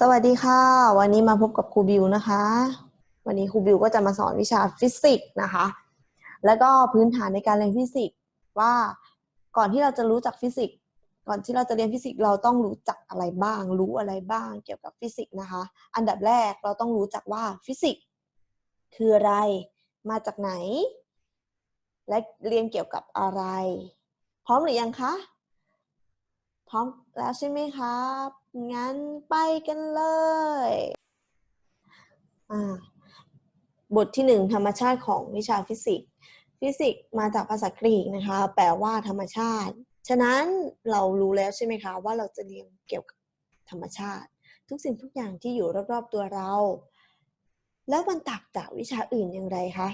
สวัสดีค่ะ วันนี้มาพบกับครูบิวนะคะ วันนี้ครูบิวก็จะมาสอนวิชาฟิสิกส์นะคะ แล้วก็พื้นฐานในการเรียนฟิสิกส์ว่าก่อนที่เราจะรู้จักฟิสิกส์ก่อนที่เราจะเรียนฟิสิกส์เราต้องรู้จักอะไรบ้าง รู้อะไรบ้างเกี่ยวกับฟิสิกส์นะคะ อันดับแรกเราต้องรู้จักว่าฟิสิกส์คืออะไร มาจากไหน และเรียนเกี่ยวกับอะไร พร้อมหรือยังคะ พร้อมแล้วใช่ไหมครับ งั้นไปกันเลยอ่าบทที่หนึ่งธรรมชาติของวิชาฟิสิกส์ ฟิสิกส์มาจากภาษากรีกนะคะ แปลว่าธรรมชาติ ฉะนั้นเรารู้แล้วใช่ไหมคะ ว่าเราจะเรียนเกี่ยวกับธรรมชาติ ทุกสิ่งทุกอย่างที่อยู่รอบๆตัวเรา แล้วมันต่างจากวิชาอื่นอย่างไรคะ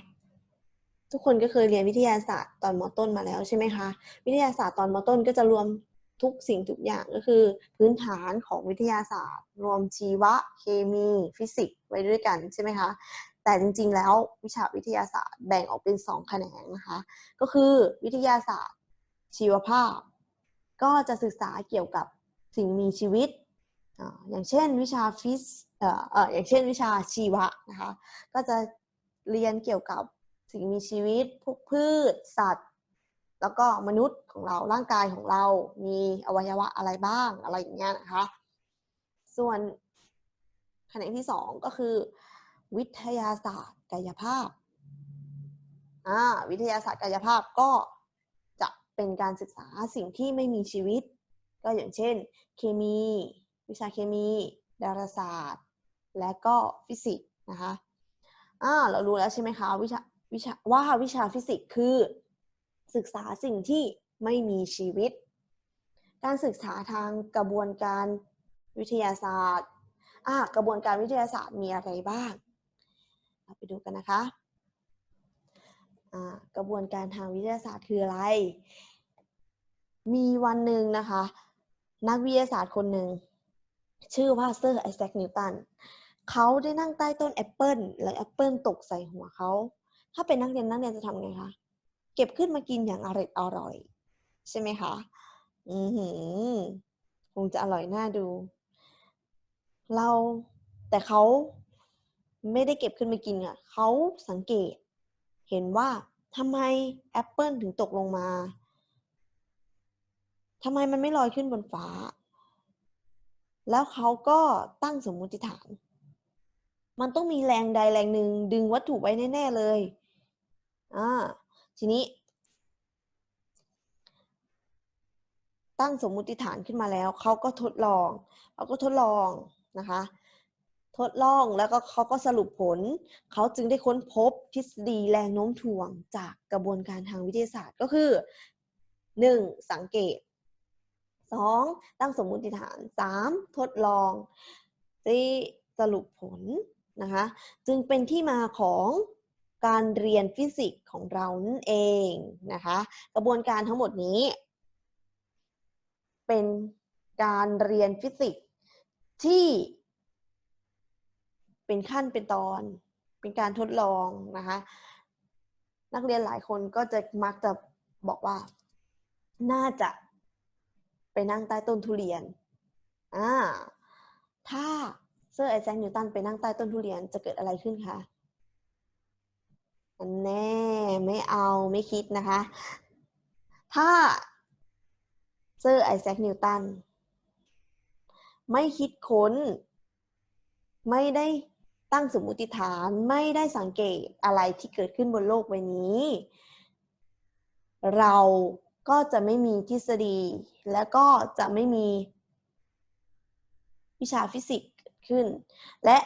ทุกคนก็เคยเรียนวิทยาศาสตร์ตอนมต้นมาแล้วใช่ไหมคะ วิทยาศาสตร์ตอนมต้นก็จะรวม ทุกสิ่งทุกอย่างก็คือพื้นฐานของวิทยาศาสตร์ รวมชีวะ เคมี ฟิสิกส์ไว้ด้วยกันใช่ไหมคะแต่จริงๆแล้ววิชาวิทยาศาสตร์แบ่งออกเป็นสองแขนงนะคะก็คือวิทยาศาสตร์ ชีวภาพ ก็จะศึกษาเกี่ยวกับสิ่งมีชีวิต อย่างเช่นวิชาฟิสเอ่อเอ่ออย่างเช่นวิชาชีวะนะคะก็จะเรียนเกี่ยวกับสิ่งมีชีวิตพวกพืช สัตว์ แล้วก็มนุษย์ของเราร่างกายของเรา มีอวัยวะอะไรบ้างอะไรอย่างเงี้ยนะคะ ส่วนแขนงที่สองก็คือ วิทยาศาสตร์กายภาพอ่าวิทยาศาสตร์กายภาพก็จะเป็นการศึกษาสิ่งที่ไม่มีชีวิต ก็อย่างเช่น เคมี วิชาเคมีดาราศาสตร์ และก็ฟิสิกส์นะคะอ่าเรารู้แล้วใช่ไหมคะวิชาวิชาว่าวิชาฟิสิกส์คือ ศึกษาสิ่งที่ไม่มีชีวิต การศึกษาทางกระบวนการวิทยาศาสตร์อ่ากระบวนการวิทยาศาสตร์มีอะไรบ้าง เราไปดูกันนะคะอ่ากระบวนการทางวิทยาศาสตร์คืออะไร มีวันหนึ่งนะคะ นักวิทยาศาสตร์คนหนึ่ง ชื่อว่าเซอร์ไอแซคนิวตันเขาได้นั่งใต้ต้นแอปเปิลแล้วแอปเปิลตกใส่หัวเขา ถ้าเป็นนักเรียนนักเรียนจะทำไงคะ ก็บขึ้นมากินอย่างอร่อยอร่อย ใช่ไหมคะ อือหือคงจะอร่อยน่าดู เราแต่เขาไม่ได้เก็บขึ้นมากินอะเขาสังเกต เห็นว่าทำไมแอปเปิลถึงตกลงมาทำไมมันไม่ลอยขึ้นบนฟ้า แล้วเขาก็ตั้งสมมุติฐาน มันต้องมีแรงใดแรงหนึ่งดึงวัตถุไว้แน่ ๆ เลย อ่า ทีนี้ ตั้งสมมุติฐานขึ้นมาแล้ว เขาก็ทดลองเขาก็ทดลองนะคะ ทดลองแล้วก็เขาก็สรุปผล เขาจึงได้ค้นพบทฤษฎีแรงโน้มถ่วงจากกระบวนการทางวิทยาศาสตร์ก็คือ 1. สังเกต 2. ตั้งสมมุติฐาน 3. ทดลอง 4. สรุปผลนะคะ จึงเป็นที่มาของ การเรียนฟิสิกส์ของเรานั่นเองนะคะ กระบวนการทั้งหมดนี้ เป็นการเรียนฟิสิกส์ที่ เป็นขั้นเป็นตอน เป็นการทดลองนะคะ นักเรียนหลายคนก็จะมักจะบอกว่า น่าจะไปนั่งใต้ต้นทุเรียนอ่าถ้าเซอร์ไอแซคนิวตันไปนั่งใต้ต้นทุเรียนจะเกิดอะไรขึ้นคะ อันแน่ไม่เอาไม่คิดนะคะ ถ้าเซอร์ไอแซคนิวตันไม่คิดค้น ไม่ได้ตั้งสมมติฐานไม่ได้สังเกตอะไรที่เกิดขึ้นบนโลกใบนี้ เราก็จะไม่มีทฤษฎี และก็จะไม่มีวิชาฟิสิกส์ขึ้น และ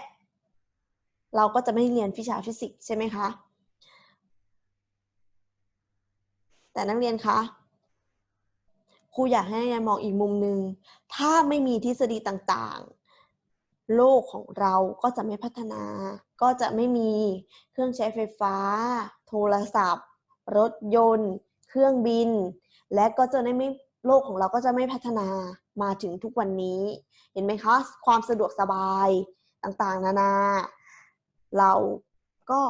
เราก็จะไม่เรียนวิชาฟิสิกส์ใช่ไหมคะ แต่นักเรียนคะครูอยากให้นักเรียนมองอีกมุมหนึ่งถ้าไม่มีทฤษฎีต่างๆ โลกของเราก็จะไม่พัฒนา ก็จะไม่มีเครื่องใช้ไฟฟ้า โทรศัพท์ รถยนต์ เครื่องบิน และก็จะไม่โลกของเราก็จะไม่พัฒนามาถึงทุกวันนี้ เห็นไหมคะ ความสะดวกสบายต่างๆ นานา เราก็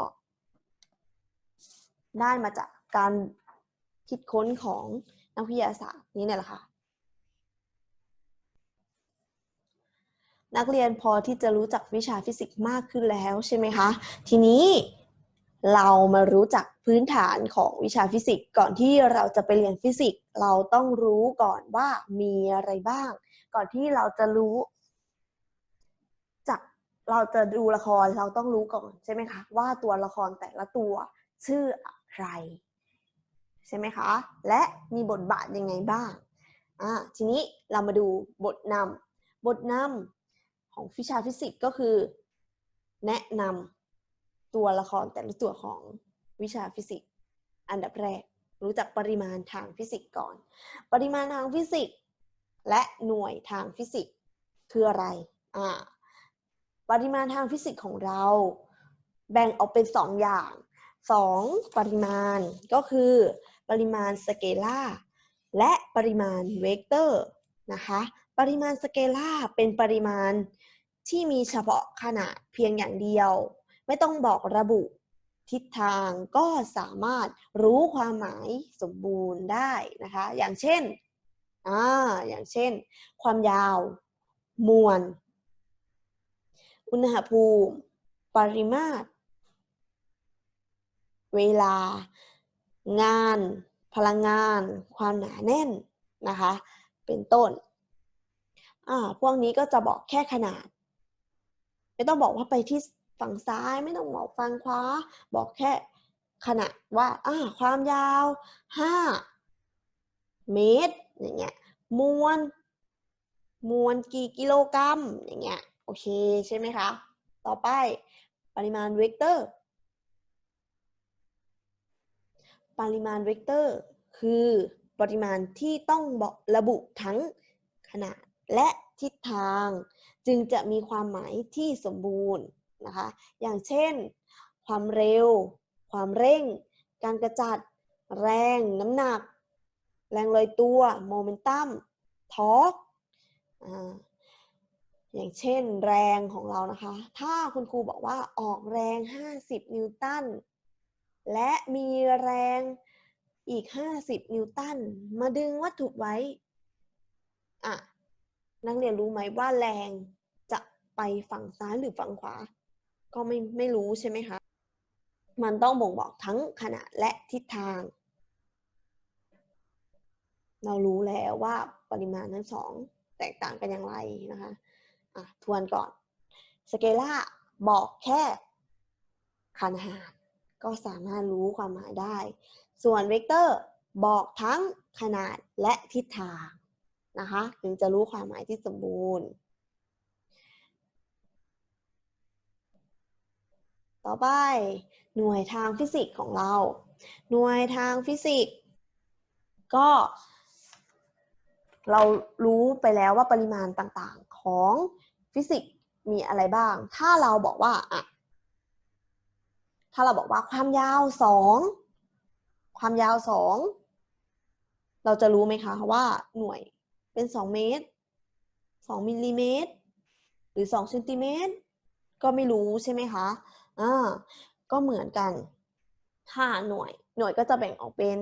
ได้มาจากการ คิดค้นของนักวิทยาศาสตร์นี้เนี่ยแหละค่ะ นักเรียนพอที่จะรู้จักวิชาฟิสิกส์มากขึ้นแล้วใช่ไหมคะ ทีนี้เรามารู้จักพื้นฐานของวิชาฟิสิกส์ก่อนที่เราจะไปเรียนฟิสิกส์เราต้องรู้ก่อนว่ามีอะไรบ้าง ก่อนที่เราจะรู้จากเราจะดูละครเราต้องรู้ก่อนใช่ไหมคะว่าตัวละครแต่ละตัวชื่ออะไร ใช่ไหมคะ และมีบทบาทยังไงบ้างอ่าทีนี้เรามาดูบทนำบทนำของวิชาฟิสิกส์ก็คือ แนะนำตัวละครแต่ละตัวของวิชาฟิสิกส์อันดับแรก รู้จักปริมาณทางฟิสิกส์ก่อน ปริมาณทางฟิสิกส์และหน่วยทางฟิสิกส์คืออะไรอ่าปริมาณทางฟิสิกส์ของเรา แบ่งออกเป็นสองอย่างสองปริมาณก็คือ ปริมาณสเกลาร์และปริมาณเวกเตอร์นะคะ ปริมาณสเกลาร์เป็นปริมาณที่มีเฉพาะขนาดเพียงอย่างเดียว ไม่ต้องบอกระบุทิศทางก็สามารถรู้ความหมายสมบูรณ์ได้นะคะ อย่างเช่นอ่าอย่างเช่น ความยาว มวล อุณหภูมิ ปริมาตร เวลา งาน พลังงาน ความหนาแน่นนะคะ เป็นต้นอ่าพวกนี้ก็จะบอกแค่ขนาด ไม่ต้องบอกว่าไปที่ฝั่งซ้ายไม่ต้องบอกฝั่งขวาบอกแค่ขนาดว่าอ่าความยาว 5 เมตรอย่างเงี้ยมวลมวลกี่กิโลกรัมอย่างเงี้ยโอเคใช่ไหมคะ ต่อไปปริมาณเวกเตอร์ ปริมาณเวกเตอร์ คือปริมาณที่ต้องระบุทั้งขนาดและทิศทาง จึงจะมีความหมายที่สมบูรณ์นะคะ อย่างเช่น ความเร็ว ความเร่ง การกระจัด แรง น้ำหนัก แรงลอยตัว โมเมนตัม ทอร์กอย่างเช่นแรงของเรานะคะ ถ้าคุณครูบอกว่าออกแรง 50 นิวตัน และมีแรงอีก 50 นิวตัน มาดึงวัตถุไว้ อะ นักเรียนรู้ไหมว่าแรงจะไปฝั่งซ้ายหรือฝั่งขวา ก็ไม่ไม่รู้ใช่ไหมคะ มันต้องบ่งบอกทั้งขนาดและทิศทาง เรารู้แล้วว่าปริมาณทั้งสองแตกต่างกันอย่างไรนะคะ อะ ทวนก่อน สเกล่าบอกแค่ขนาด ก็สามารถรู้ความหมายได้ ส่วนเวกเตอร์บอกทั้งขนาดและทิศทางนะคะถึงจะรู้ความหมายที่สมบูรณ์ ต่อไปหน่วยทางฟิสิกส์ของเรา หน่วยทางฟิสิกส์ก็ เรารู้ไปแล้วว่าปริมาณต่างๆของฟิสิกส์มีอะไรบ้าง ถ้าเราบอกว่าอะ ถ้าเราบอกว่าความยาวสองความยาวสองเราจะรู้ไหมคะว่าหน่วยเป็นสองเมตรสองมิลลิเมตรหรือสองเซนติเมตรก็ไม่รู้ใช่ไหมคะอ่าก็เหมือนกันห้าหน่วยหน่วยก็จะแบ่งออกเป็น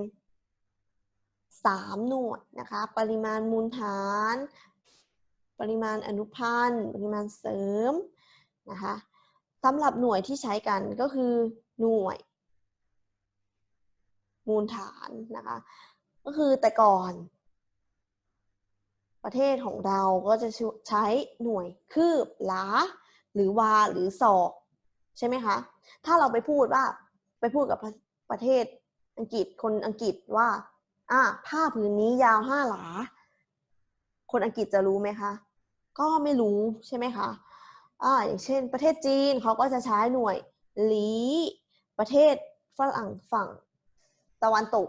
สามหน่วยนะคะ ปริมาณมูลฐาน ปริมาณอนุพันธ์ ปริมาณเสริมนะคะสำหรับหน่วยที่ใช้กันก็คือ หน่วย มูลฐานนะคะ ก็คือแต่ก่อน ประเทศของเราก็จะใช้หน่วยคืบหลา หรือวาหรือศอก ใช่ไหมคะ ถ้าเราไปพูดว่าไปพูดกับประเทศอังกฤษคนอังกฤษว่าอ่าผ้าผืนนี้ยาวห้าหลา คนอังกฤษจะรู้ไหมคะ ก็ไม่รู้ใช่ไหมคะอ่าอย่างเช่น ประเทศจีนเขาก็จะใช้หน่วยหลี ประเทศฝรั่งฝั่งตะวันตก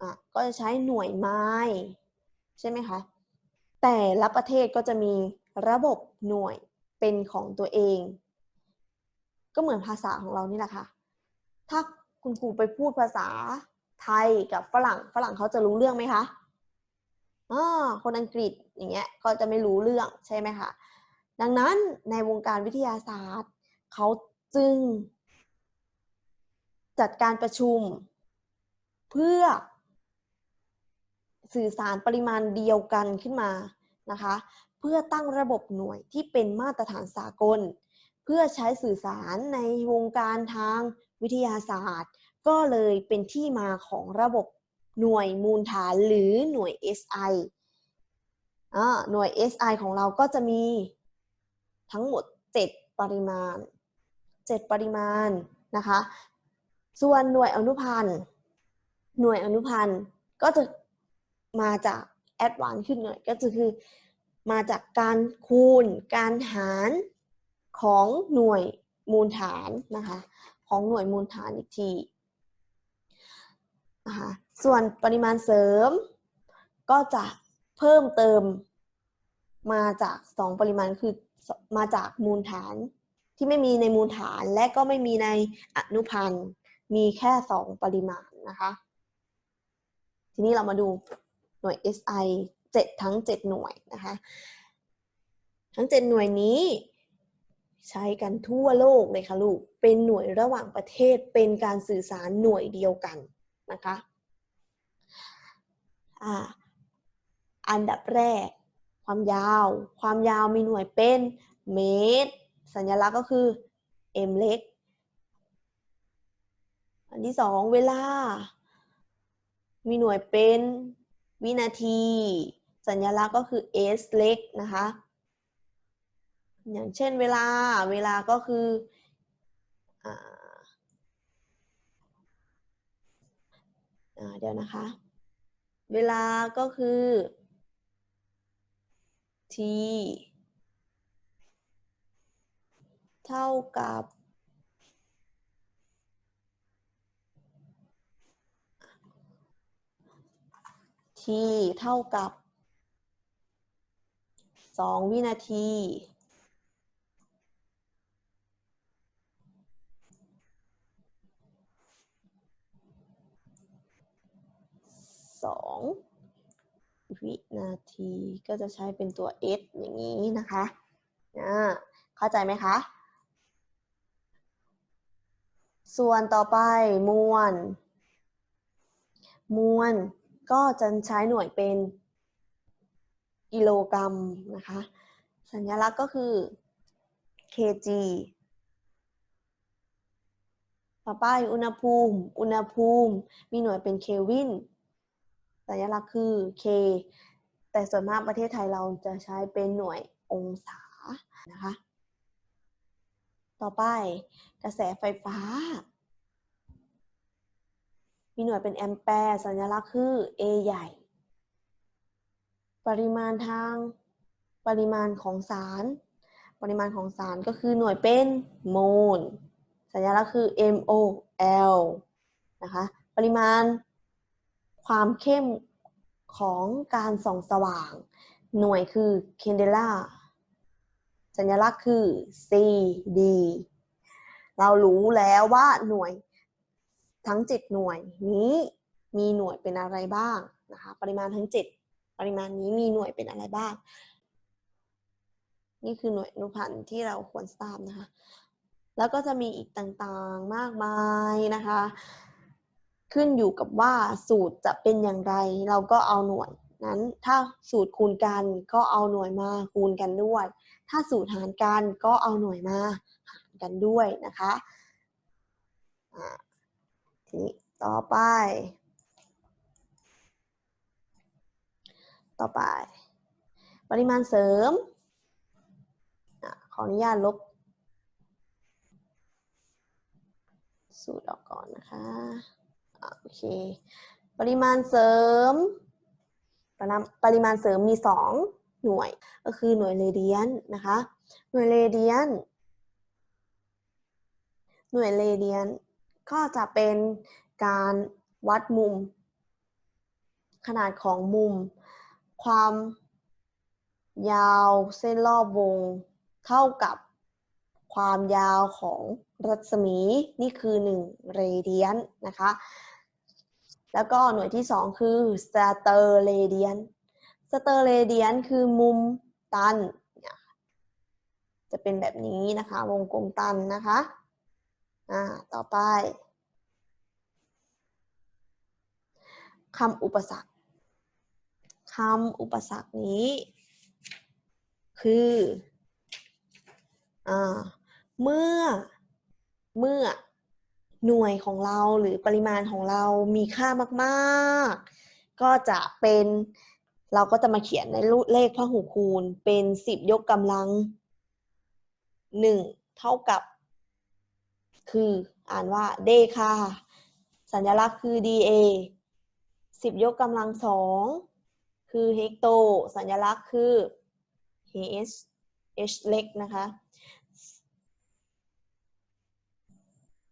อะก็จะใช้หน่วยไม้ ใช่ไหมคะ แต่ละประเทศก็จะมีระบบหน่วยเป็นของตัวเอง ก็เหมือนภาษาของเรานี่แหละค่ะ ถ้าคุณครูไปพูดภาษาไทยกับฝรั่ง ฝรั่งเขาจะรู้เรื่องไหมคะอ่าคนอังกฤษอย่างเงี้ยก็จะไม่รู้เรื่องใช่ไหมคะ ดังนั้นในวงการวิทยาศาสตร์ เขาจึง จัดการประชุม เพื่อ สื่อสารปริมาณเดียวกันขึ้นมานะคะ เพื่อตั้งระบบหน่วยที่เป็นมาตรฐานสากล เพื่อใช้สื่อสารในวงการทางวิทยาศาสตร์ ก็เลยเป็นที่มาของระบบหน่วยมูลฐานหรือหน่วย SI หน่วย SI ของเราก็จะมีทั้งหมด 7 ปริมาณ 7 ปริมาณนะคะ ส่วนหน่วยอนุพันธ์ หน่วยอนุพันธ์ก็จะมาจากแอดวานซ์ขึ้นหน่อยก็จะคือมาจากการคูณ การหารของหน่วยมูลฐานนะคะของหน่วยมูลฐานอีกทีนะคะส่วนปริมาณเสริม ก็จะเพิ่มเติมมาจาก2ปริมาณคือมาจากมูลฐานที่ไม่มีในมูลฐานและก็ไม่มีในอนุพันธ์ มีแค่ 2 ปริมาณนะคะ ทีนี้เรามาดูหน่วย SI 7 ทั้ง 7 หน่วยนะคะ ทั้ง 7 หน่วยนี้ใช้กันทั่วโลกเลยค่ะลูก เป็นหน่วยระหว่างประเทศ เป็นการสื่อสารหน่วยเดียวกันนะคะอ่าอันดับแรก ความยาว ความยาวมีหน่วยเป็นเมตร สัญลักษณ์ก็คือ m เล็ก อันที่สองเวลา มีหน่วยเป็นวินาที สัญลักษณ์ก็คือ s เล็กนะคะ อย่างเช่นเวลา เวลาก็คืออเดี๋ยวนะคะ เวลาก็คือ t เท่ากับ t เท่ากับ 2 วินาทีสองวินาทีก็จะใช้เป็นตัว s อย่างนี้นะคะอ่าเข้าใจไหมคะ ส่วนต่อไปมวลมวล ก็จะใช้หน่วยเป็นกิโลกรัมนะคะ สัญลักษณ์ก็คือ kg ต่อไปอุณหภูมิ อุณหภูมิ มีหน่วยเป็นเคลวิน สัญลักษณ์คือ K แต่ส่วนมากประเทศไทยเราจะใช้เป็นหน่วยองศานะคะ ต่อไปกระแสไฟฟ้า มีหน่วยเป็นแอมแปร์ สัญลักษณ์คือ A ใหญ่ ปริมาณทางปริมาณของสาร ปริมาณของสารก็คือหน่วยเป็นโมล สัญลักษณ์คือ MOL นะคะ ปริมาณความเข้มของการส่องสว่าง หน่วยคือ candela สัญลักษณ์คือ CD เรารู้แล้วว่าหน่วย ทั้ง 7 หน่วยนี้มีหน่วยเป็นอะไรบ้างนะคะปริมาณทั้ง 7 ปริมาณนี้มีหน่วยเป็นอะไรบ้าง นี่คือหน่วยอนุพันธ์ที่เราควรทราบนะคะ แล้วก็จะมีอีกต่างๆมากมายนะคะ ขึ้นอยู่กับว่าสูตรจะเป็นอย่างไร เราก็เอาหน่วยนั้นถ้าสูตรคูณกันก็เอาหน่วยมาคูณกันด้วย ถ้าสูตรหารกันก็เอาหน่วยมาหารกันด้วยนะคะ นี้ต่อไป ต่อไป ปริมาณเสริมขออนุญาตลบ สูตรออกก่อนนะคะโอเค ปริมาณเสริม ปริมาณปริมาณเสริมมี 2 หน่วย ก็คือหน่วยเรเดียนนะคะ หน่วยเรเดียน หน่วยเรเดียน ก็จะเป็นการวัดมุม ขนาดของมุม ความยาวเส้นรอบวง เท่ากับความยาวของรัศมีนี่คือ 1 เรเดียนนะคะ แล้วก็หน่วยที่ 2 คือสเตอร์เรเดียนสเตอร์เรเดียนคือมุมตัน จะเป็นแบบนี้นะคะ วงกลมตันนะคะ อ่าต่อไปคำอุปสรรคคำอุปสรรคนี้ คืออ่าเมื่อเมื่อหน่วยของเราหรือปริมาณของเรามีค่ามากๆ ก็จะเป็นเราก็จะมาเขียนในรูปเลขพหูคูณเป็นสิบยกกำลังหนึ่งเท่ากับ คืออ่านว่าเดค่ะสัญลักษณ์คือ dA สิบยกกำลังสองคือเฮกโต สัญลักษณ์คือ h h เล็กนะคะ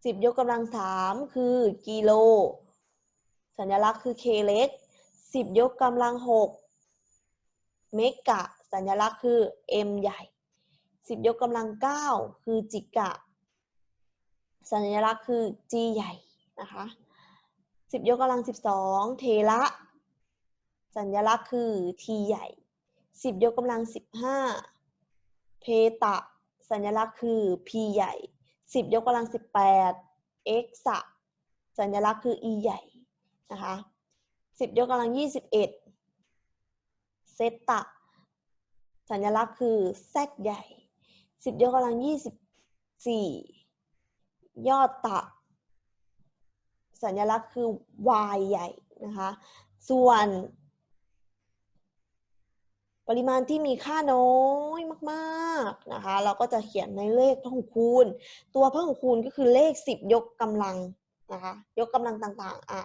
สิบยกกำลังสามคือกิโล สัญลักษณ์คือ k เล็กสิบยกกำลังหกเมกะ สัญลักษณ์คือ m ใหญ่สิบยกกำลังเก้าคือจิกะ สัญลักษณ์คือ g ใหญ่นะคะสิบยกกำลังสิบองเทระ สัญลักษณ์คือ t ใหญ่สิบยกกำลังสิบห้าเพตะ สัญลักษณ์คือ p ใหญ่สิบยกกำลังสิบแปด x ะสัญลักษณ์คือ e ใหญ่นะคะสิบยกกำลังยี่สิบเอ็ดเซตะสัญลักษณ์คือ z ใหญ่สิบยกกำลังยี่สิบสี่ ยอดตะ สัญลักษณ์คือ y ใหญ่นะคะ ส่วน ปริมาณที่มีค่าน้อยมากๆนะคะ เราก็จะเขียนในเลขพหุคูณ ตัวพหุคูณก็คือเลข 10 ยกกำลังนะคะ ยกกำลังต่างๆอะ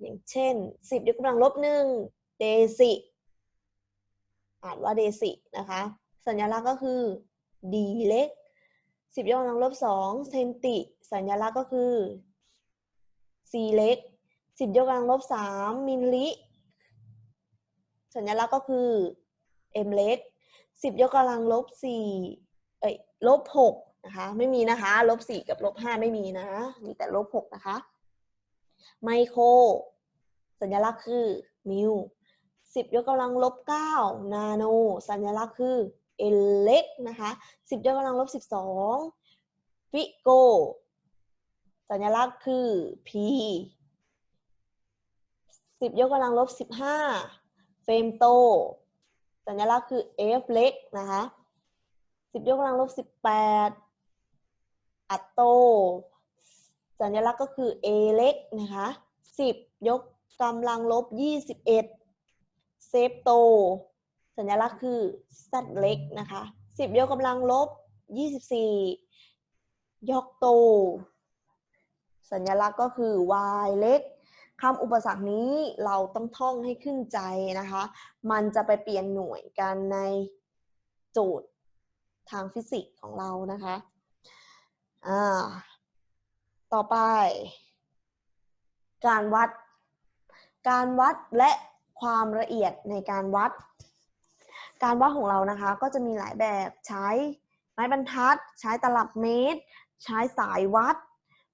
อย่างเช่น 10 ยกกำลังลบหนึ่งเดซิอ่านว่าเดซินะคะ สัญลักษณ์ก็คือ d เล็ก 10ยกกำลังลบ2เซนติ สัญลักษณ์ก็คือ c เล็ก10ยกกำลังลบ3มิลลิ สัญลักษณ์ก็คือ m เล็ก10ยกกำลังลบ4เอ้ยลบ6นะคะ ไม่มีนะคะ ลบ4กับลบ5ไม่มีนะ มีแต่ลบ6นะคะ ไมโคร สัญลักษณ์คือมิล10ยกกำลังลบ9นาโน สัญลักษณ์คือ n เล็กนะคะ10ยกกำลังลบ12ฟิโก สัญลักษณ์คือ p 10ยกกำลังลบ15เฟมโต สัญลักษณ์คือ F เล็กนะคะ10ยกกำลังลบ18อัตโต สัญลักษณ์ก็คือ A เล็กนะคะ10ยกกำลังลบ21เซฟโต สัญลักษณ์คือ Z เล็กนะคะ10 ยกกำลังลบ 24 ยกโต สัญลักษณ์ก็คือ Y เล็กคำอุปสรรคนี้เราต้องท่องให้ขึ้นใจนะคะ มันจะไปเปลี่ยนหน่วยกันในโจทย์ทางฟิสิกส์ของเรานะคะอ่าต่อไป การวัด การวัดและความละเอียดในการวัด การวัดของเรานะคะ ก็จะมีหลายแบบใช้ไม้บรรทัด ใช้ตลับเมตร ใช้สายวัด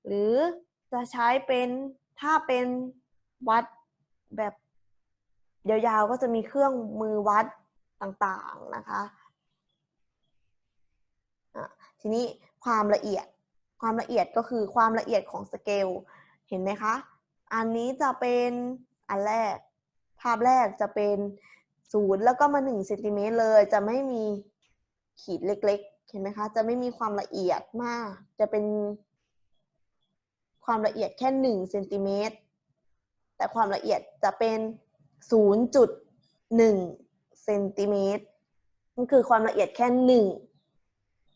หรือจะใช้เป็นถ้าเป็นวัดแบบยาวๆก็จะมีเครื่องมือวัดต่างๆนะคะะทีนี้ความละเอียดความละเอียดก็คือความละเอียดของสเกลเห็นไหมคะ อันนี้จะเป็นอันแรก ภาพแรกจะเป็น ศูนย์แล้วก็มาหนึ่งเซนติเมตรเลย จะไม่มีขีดเล็ก ๆ เห็นไหมคะ จะไม่มีความละเอียดมาก จะเป็นความละเอียดแค่หนึ่งเซนติเมตร แต่ความละเอียดจะเป็น0.1เซนติเมตรนั่นคือความละเอียดแค่หนึ่ง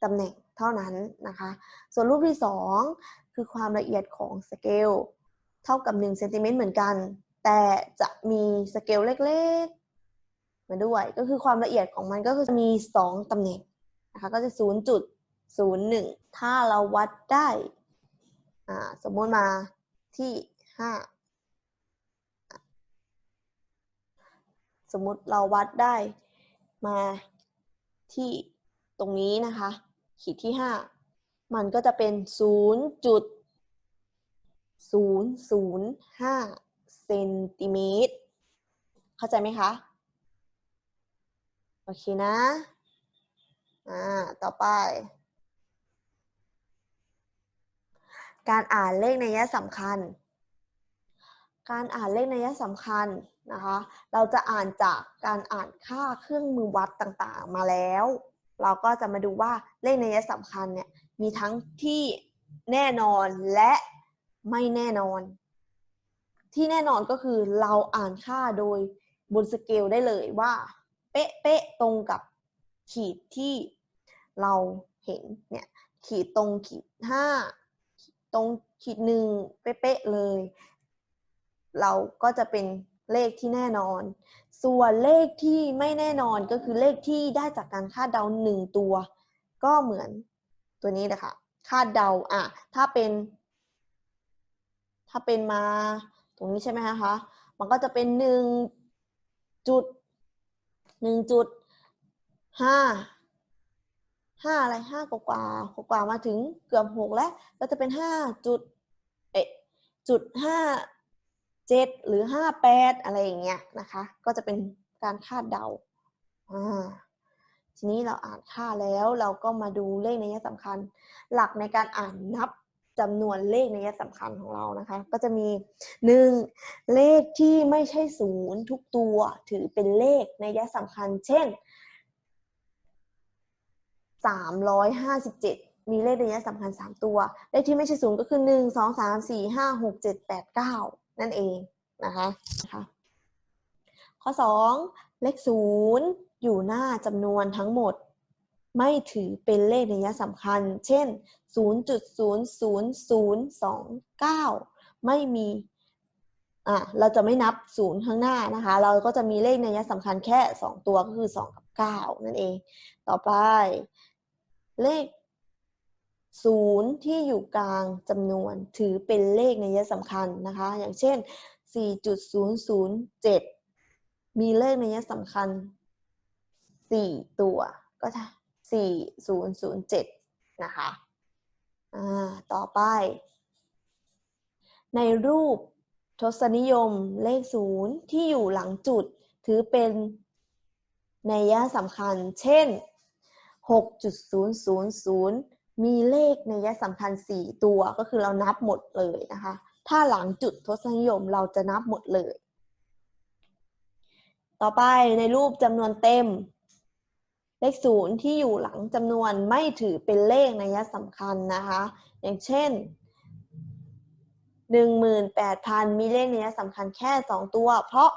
ตำแหน่งเท่านั้นนะคะ ส่วนรูปที่2คือความละเอียดของสเกลเท่ากับ1เซนติเมตรเหมือนกัน แต่จะมีสเกลเล็ก มาด้วย ก็คือความละเอียดของมันก็คือมี 2 ตำแหน่งนะคะก็จะ 0.01 ถ้าเราวัดได้สมมติมาที่ 5 สมมติเราวัดได้มาที่ตรงนี้นะคะ ขีดที่ 5 มันก็จะเป็น 0.005 เซนติเมตร เข้าใจไหมคะ โอเคนะ อ่า ต่อไป การอ่านเลขในัยสำคัญ การอ่านเลขในัยสำคัญนะคะ เราจะอ่านจากการอ่านค่าเครื่องมือวัดต่างๆ มาแล้ว เราก็จะมาดูว่าเลขในัยสำคัญเนี่ยมีทั้งที่แน่นอนและไม่แน่นอน ที่แน่นอนก็คือเราอ่านค่าโดยบนสเกลได้เลยว่า เป๊ะๆตรงกับขีดที่เราเห็นเนี่ยขีดตรงขีดห้าตรงขีดหนึ่งเป๊ะๆเลย เราก็จะเป็นเลขที่แน่นอน ส่วนเลขที่ไม่แน่นอนก็คือเลขที่ได้จากการคาดเดาหนึ่งตัว ก็เหมือนตัวนี้นะคะคาดเดาอะถ้าเป็น ถ้าเป็นมาตรงนี้ใช่ไหมคะ มันก็จะเป็นหนึ่งจุด หนึ่งจุดห้าห้าอะไรห้ากว่ากว่ากว่ากว่ามาถึงเกือบหกแล้ว ก็จะเป็นห้าจุดเอ๊ะจุดห้าเจ็ดหรือห้าแปดอะไรอย่างเงี้ยนะคะ ก็จะเป็นการคาดเดาอ่าทีนี้เราอ่านค่าแล้วเราก็มาดูเลขในยะสำคัญ หลักในการอ่านนับ จำนวนเลขในยะสำคัญของเรานะคะ ก็จะมีหนึ่งเลขที่ไม่ใช่ศูนย์ทุกตัวถือเป็นเลขในยะสำคัญ เช่นสามร้อยห้าสิบเจ็ดมีเลขในยะสำคัญสามตัว เลขที่ไม่ใช่ศูนย์ก็คือหนึ่งสองสามสี่ห้าหกเจ็ดแปดเก้านั่นเองนะคะนะคะข้อสองเลขศูนย์อยู่หน้าจำนวนทั้งหมด ไม่ถือเป็นเลขในยะสำคัญ เช่น 0.00029 ไม่มี อะ เราจะไม่นับศูนย์ข้างหน้านะคะ เราก็จะมีเลขในยะสำคัญแค่ 2 ตัวก็คือ 2 กับ 9 นั่นเอง ต่อไป เลขศูนย์ที่อยู่กลางจำนวนถือเป็นเลขในยะสำคัญนะคะ อย่างเช่น 4.007 มีเลขในยะสำคัญ 4 ตัวก็จะ 4007 นะคะต่อไป ในรูปทศนิยมเลขศูนย์ที่อยู่หลังจุดถือเป็นนัยยะสำคัญ เช่น 6.000 มีเลขนัยยะสำคัญ 4 ตัวก็คือเรานับหมดเลยนะคะ ถ้าหลังจุดทศนิยมเราจะนับหมดเลย ต่อไปในรูปจำนวนเต็ม เลขศูนย์ที่อยู่หลังจำนวนไม่ถือเป็นเลขนัยสำคัญนะคะ อย่างเช่น 18,000 มีเลขนัยสำคัญแค่ 2 ตัว เพราะ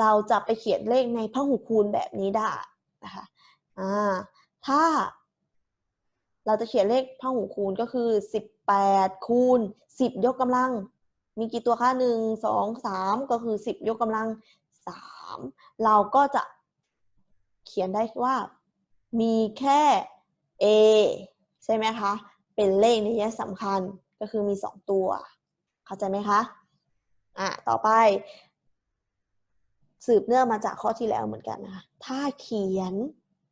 เราจะไปเขียนเลขในพหูคูณแบบนี้ได้นะคะถ้า เราจะเขียนเลขพหูคูณก็คือ 18 คูณ 10 ยกกำลัง มีกี่ตัวคะ1 2 3 ก็คือ 10 ยกกำลัง 3 เราก็จะเขียนได้ว่า มีแค่ a ใช่ไหมคะ เป็นเลขในัยสำคัญก็คือมี 2 ตัว เข้าใจไหมคะ อะ ต่อไป สืบเนื่องมาจากข้อที่แล้วเหมือนกันนะคะถ้าเขียน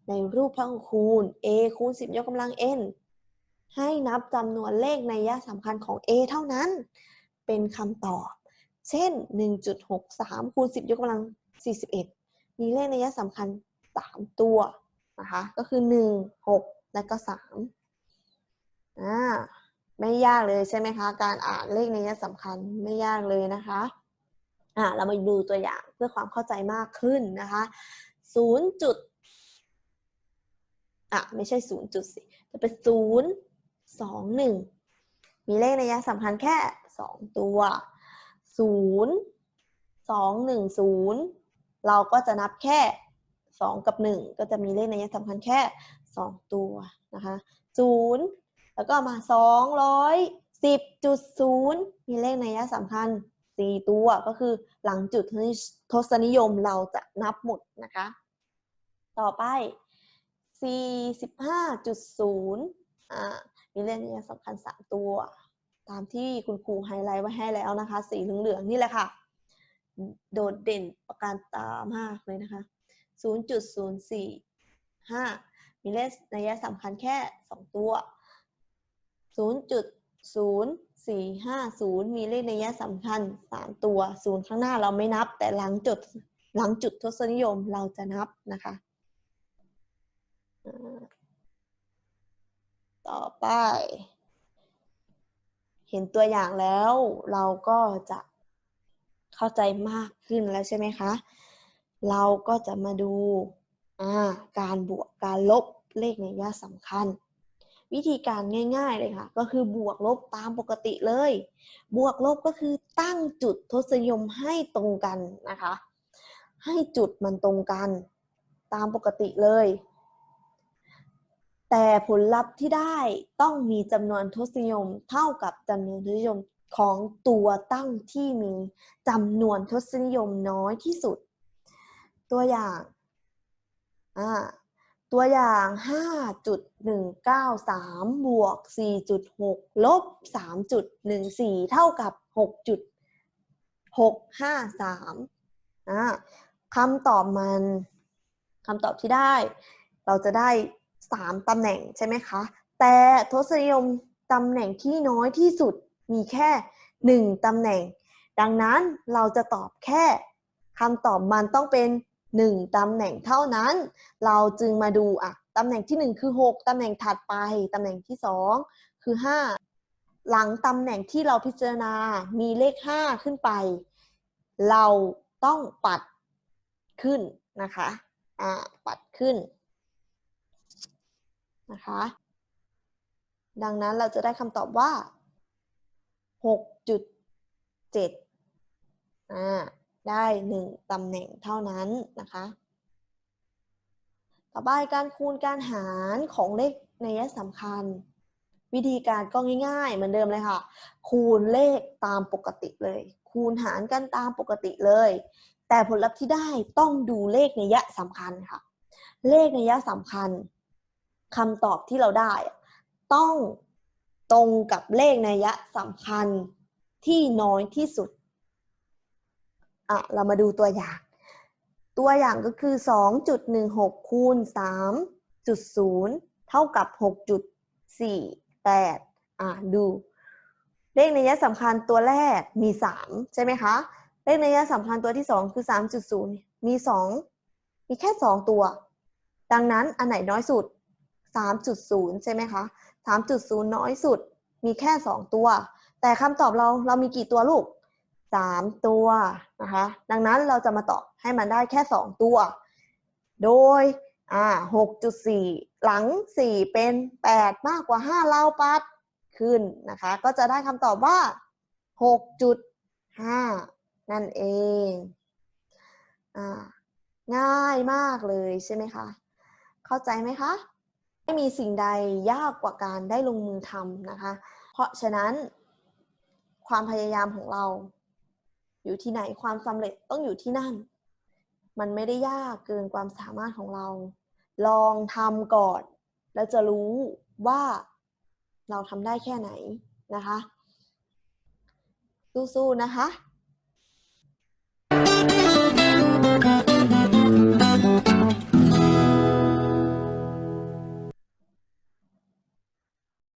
ในรูปพหูคูณ a คูณ 10 ยกกำลัง n ให้นับจำนวนเลขในยะสำคัญของ a เท่านั้น เป็นคำตอบ เช่น 1.63 คูณ 10 ยกกำลัง 41 มีเลขในยะสำคัญ 3 ตัว นะคะ ก็คือ 1 6 และก็3อ่าไม่ยากเลยใช่ไหมคะ การอ่านเลขในยะสำคัญไม่ยากเลยนะคะอ่าเรามาดูตัวอย่างเพื่อความเข้าใจมากขึ้นนะคะ0จุดอะไม่ใช่0จุดสิจะเป็น0 2 1มีเลขในยะสำคัญแค่2ตัว0 2 1 0เราก็จะนับแค่ 2 กับ 1 ก็จะมีเลขในยะสำคัญแค่ 2 ตัวนะคะ0แล้วก็มา 210.0 มีเลขในยะสำคัญ 4 ตัวก็คือหลังจุดทศนิยมเราจะนับหมดนะคะ ต่อไป 45.0อ่ามีเลขในยะสำคัญ 3 ตัว ตามที่คุณครูไฮไลท์ไว้ให้แล้วนะคะ สีเหลืองๆนี่แหละค่ะโดดเด่นประการตามากเลยนะคะ 0.045 มีเลขนัยสำคัญแค่ 2 ตัว 0.0450 มีเลขนัยสำคัญ 3 ตัว 0 ข้างหน้าเราไม่นับ แต่หลังจุดหลังจุดทศนิยมเราจะนับนะคะ ต่อไป เห็นตัวอย่างแล้วเราก็จะเข้าใจมากขึ้นแล้วใช่ไหมคะ เราก็จะมาดูาการบวกการลบเลขในยะสำคัญ วิธีการง่าย ๆเลยค่ะ ก็คือบวกลบตามปกติเลย บวกลบก็คือตั้งจุดทศนิยมให้ตรงกันนะคะ ให้จุดมันตรงกันตามปกติเลย แต่ผลลัพธ์ที่ได้ต้องมีจำนวนทศนิยมเท่ากับจำนวนทศนิยมของตัวตั้งที่มีจำนวนทศนิยมน้อยที่สุด ตัวอย่างอ่าตัวอย่าง 5.193 บวก 4.6 ลบ 3.14 เท่ากับ 6.653อ่าคำตอบมันคำตอบที่ได้ เราจะได้ 3ตำแหน่งใช่ไหมคะ แต่ทศนิยมตำแหน่งที่น้อยที่สุดมีแค่ 1ตำแหน่ง ดังนั้นเราจะตอบแค่คำตอบมันต้องเป็น 1ตำแหน่งเท่านั้น เราจึงมาดูอะตำแหน่งที่ 1 คือ 6ตำแหน่งถัดไปตำแหน่งที่ 2 คือ 5 หลังตำแหน่งที่เราพิจารณา มีเลข 5 ขึ้นไป เราต้องปัดขึ้นนะคะอ่าปัดขึ้นนะคะ ดังนั้นเราจะได้คำตอบว่า 6.7อ่า ได้ 1ตำแหน่งเท่านั้นนะคะ ต่อไปการคูณการหารของเลขนัยสำคัญ วิธีการก็ง่ายๆ เหมือนเดิมเลยค่ะ คูณเลขตามปกติเลย คูณหารกันตามปกติเลย แต่ผลลัพธ์ที่ได้ต้องดูเลขนัยสำคัญค่ะ เลขนัยสำคัญคำตอบที่เราได้ ต้องตรงกับเลขนัยสำคัญที่น้อยที่สุด อะเรามาดูตัวอย่าง ตัวอย่างก็คือ 2.16 คูณ 3.0 เท่ากับ 6.48 อะดู เลขในัยสำคัญตัวแรกมี 3 ใช่ไหมคะ เลขในัยสำคัญตัวที่ 2 คือ 3.0 มี 2 มีแค่ 2 ตัว ดังนั้นอันไหนน้อยสุด 3.0 ใช่ไหมคะ 3.0 น้อยสุดมีแค่ 2 ตัว แต่คำตอบเราเรามีกี่ตัวลูก 3ตัวนะคะ ดังนั้นเราจะมาตอบให้มันได้แค่2ตัว โดยอ่า6.4หลัง4เป็น8มากกว่า5เราปัดขึ้นนะคะ ก็จะได้คำตอบว่า6.5นั่นเองอ่าง่ายมากเลยใช่ไหมคะ เข้าใจไหมคะ ไม่มีสิ่งใดยากกว่าการได้ลงมือทำนะคะ เพราะฉะนั้นความพยายามของเรา อยู่ที่ไหนความสำเร็จต้องอยู่ที่นั่น มันไม่ได้ยากเกินความสามารถของเรา ลองทำก่อน แล้วจะรู้ว่าเราทำได้แค่ไหนนะคะสู้ๆนะคะ